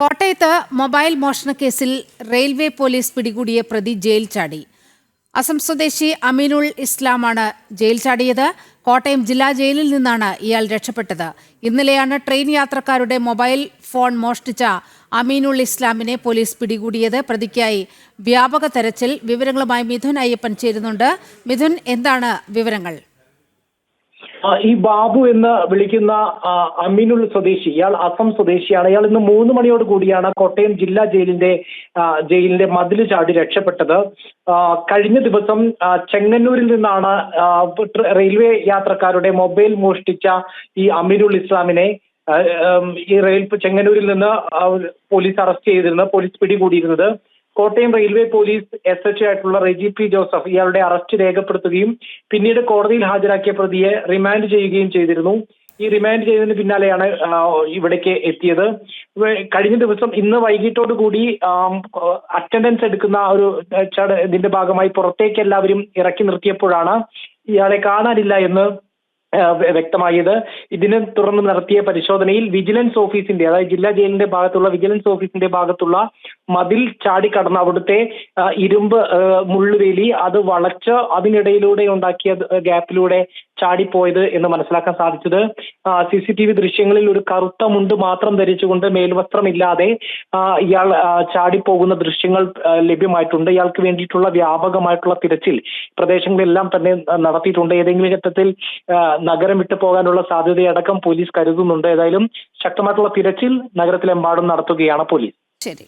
കോട്ടയത്ത് മൊബൈൽ മോഷണ കേസിൽ റെയിൽവേ പോലീസ് പിടികൂടിയ പ്രതി ജയിൽ ചാടി. അസം സ്വദേശി അമീനുൾ ഇസ്ലാമാണ് ജയിൽ ചാടിയത്. കോട്ടയം ജില്ലാ ജയിലിൽ നിന്നാണ് ഇയാൾ രക്ഷപ്പെട്ടത്. ഇന്നലെയാണ് ട്രെയിൻ യാത്രക്കാരുടെ മൊബൈൽ ഫോൺ മോഷ്ടിച്ച അമീനുൾ ഇസ്ലാമിനെ പോലീസ് പിടികൂടിയത്. പ്രതിക്കായി വ്യാപക തെരച്ചിൽ. വിവരങ്ങളുമായി മിഥുൻ അയ്യപ്പൻ ചേരുന്നുണ്ട്. മിഥുൻ എന്താണ് വിവരങ്ങൾ? ഈ ബാബു എന്ന് വിളിക്കുന്ന അമീനുൽ സ്വദേശി ഇയാൾ അസം സ്വദേശിയാണ്. ഇയാൾ ഇന്ന് മൂന്ന് മണിയോട് കൂടിയാണ് കോട്ടയം ജില്ലാ ജയിലിന്റെ ജയിലിന്റെ മതിൽ ചാടി രക്ഷപ്പെട്ടത്. കഴിഞ്ഞ ദിവസം ചെങ്ങന്നൂരിൽ നിന്നാണ് റെയിൽവേ യാത്രക്കാരുടെ മൊബൈൽ മോഷ്ടിച്ച ഈ അമീനുൽ ഇസ്ലാമിനെ ഈ റെയിൽ ചെങ്ങന്നൂരിൽ നിന്ന് പോലീസ് അറസ്റ്റ് ചെയ്തിരുന്നത് police പിടികൂടിയിരുന്നത്. Kottayam railway police S H ആയിട്ടുള്ള റെജി പി ജോസഫ് ഇയാളുടെ അറസ്റ്റ് രേഖപ്പെടുത്തുകയും പിന്നീട് കോടതിയിൽ ഹാജരാക്കിയ പ്രതിയെ റിമാൻഡ് ചെയ്യുകയും ചെയ്തിരുന്നു. ഈ റിമാൻഡ് ചെയ്തതിന് പിന്നാലെയാണ് ഇവിടേക്ക് എത്തിയത്. കഴിഞ്ഞ ദിവസം ഇന്ന് വൈകിട്ടോട് കൂടി അറ്റൻഡൻസ് എടുക്കുന്ന ഒരു ഇതിന്റെ ഭാഗമായി പുറത്തേക്ക് എല്ലാവരും ഇറക്കി നിർത്തിയപ്പോഴാണ് ഇയാളെ കാണാനില്ല എന്ന് വ്യക്തമായത്. ഇതിനെ തുടർന്ന് നടത്തിയ പരിശോധനയിൽ വിജിലൻസ് ഓഫീസിന്റെ അതായത് ജില്ലാ ജയിലിന്റെ ഭാഗത്തുള്ള വിജിലൻസ് ഓഫീസിന്റെ ഭാഗത്തുള്ള മതിൽ ചാടിക്കടന്ന അവിടുത്തെ ഇരുമ്പ് മുള്ളുവേലി അത് വളച്ച് അതിനിടയിലൂടെ ഉണ്ടാക്കിയ ഗ്യാപ്പിലൂടെ ചാടിപ്പോയത് എന്ന് മനസ്സിലാക്കാൻ സാധിച്ചത്. സി സി ടി വി ദൃശ്യങ്ങളിൽ ഒരു കറുത്ത മുണ്ട് മാത്രം ധരിച്ചുകൊണ്ട് മേൽവസ്ത്രമില്ലാതെ ഇയാൾ ചാടിപ്പോകുന്ന ദൃശ്യങ്ങൾ ലഭ്യമായിട്ടുണ്ട്. ഇയാൾക്ക് വേണ്ടിയിട്ടുള്ള വ്യാപകമായിട്ടുള്ള തിരച്ചിൽ പ്രദേശങ്ങളിലെല്ലാം തന്നെ നടത്തിയിട്ടുണ്ട്. ഏതെങ്കിലും ഘട്ടത്തിൽ നഗരം വിട്ടു പോകാനുള്ള സാധ്യതയടക്കം പോലീസ് കരുതുന്നുണ്ട്. ഏതായാലും ശക്തമായിട്ടുള്ള തിരച്ചിൽ നഗരത്തിലെമ്പാടും നടത്തുകയാണ് പോലീസ്. ശരി.